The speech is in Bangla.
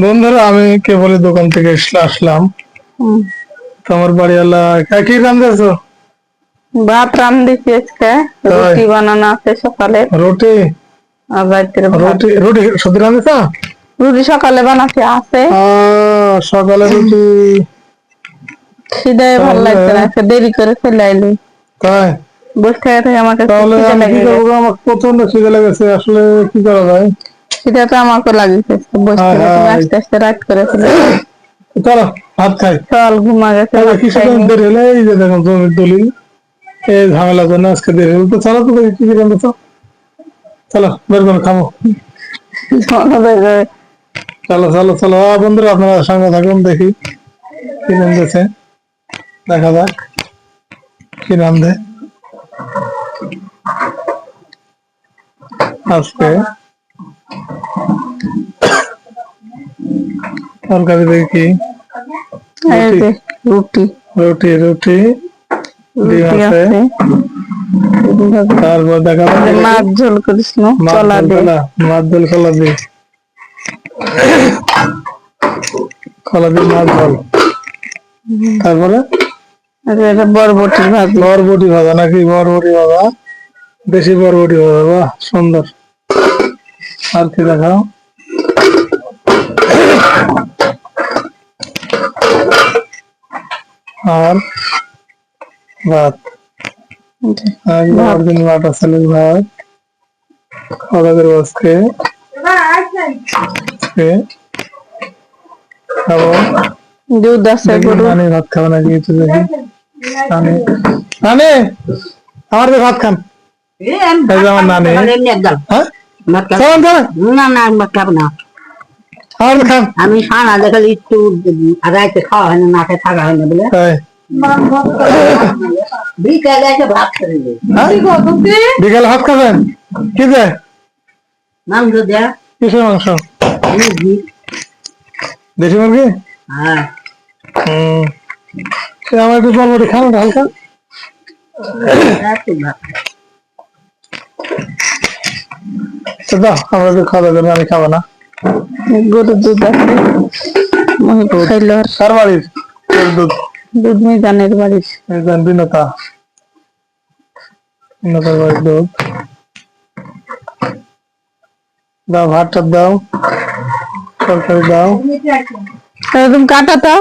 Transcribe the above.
বন্ধুরা আমি কেবল দোকান থেকে আসলাম। তোমার বাড়িওয়ালা কা- কি রান্ধেছো ভাত রান্ধিছি আজকে রুটি বানানো আছে সকালে। রুটি? রুটি রুটি সত্যি রান্ধেছ রুটি সকালে বানাচ্ছি আছে। সকালে রুটি খিদে ভালো লাগছে না দেরি করে চলে আইলি। তাই? বসে থেকে আমাকে তাহলে প্রচণ্ড খিদে লেগেছে আসলে কি করা যায়? খিদে তো আমাকে বসে। আস্তে আস্তে রাত করে চলো ভাত খাই। চল ঘুমা গেছে ভাত দেরি হলে এই যে দেখো জমির দলিল এই ঝামেলার জন্য আজকে দেরি হলো। তো চলো তো কি রান্ধেছ চলো। বের করে খাব চলো চলো চলো বন্ধুরা আপনারা সঙ্গে থাকুন দেখি কি রান্ধেছে দেখা যাক কি রান্ধে আজকে তরকারি দেখি এই রুটি রুটি রুটি তারপর দেখা মাছ ঝোল করিস না কলা কলা, মাছ ঝোল কলা দিয়ে কলা দিয়ে মাছ ঝোল তারপরে? এটা বরবটি ভাজি বরবটি ভাজা নাকি? বরবটি ভাজা। দেশি বরবটি ভাজা বাহ সুন্দর। আর কি দেখাও? আর ভাত একদম অরিজিনাল বাটা চালের ভাত খাওয়া করে আজকে আজকে খাব দুধ আছে দেখি গরু নানি ভাত খাবে নাকি একটু দেখি নানি নানি আমার দিয়ে ভাত খান এই যে আমার নানি হ্যাঁ চলেন চলেন না না আমি খাব না আমার দিয়ে খান আমি সারা দেখলে একটু রাইতে খাওয়া হয় না না খেয়ে থাকা হয় না বলে। তাই। বিকালে ভাত হ্যাঁ? খাবেন? কি যে? মাংস দেয়া। কিসের মাংস? দেশি মুরগি? হ্যাঁ। আমার একটু বলবটি খান হালকা। দাও আমরা খাওয়া দাওয়া আমি খাব না। গরুর দুধ আছে কার বাড়ির? দুধ? দুধ মিজানের বাড়ির। এই বিনতা। বিনতার বাড়ির দুধ। দাও ভাতটা দাও। তরকারি দাও। একদম কাটা তো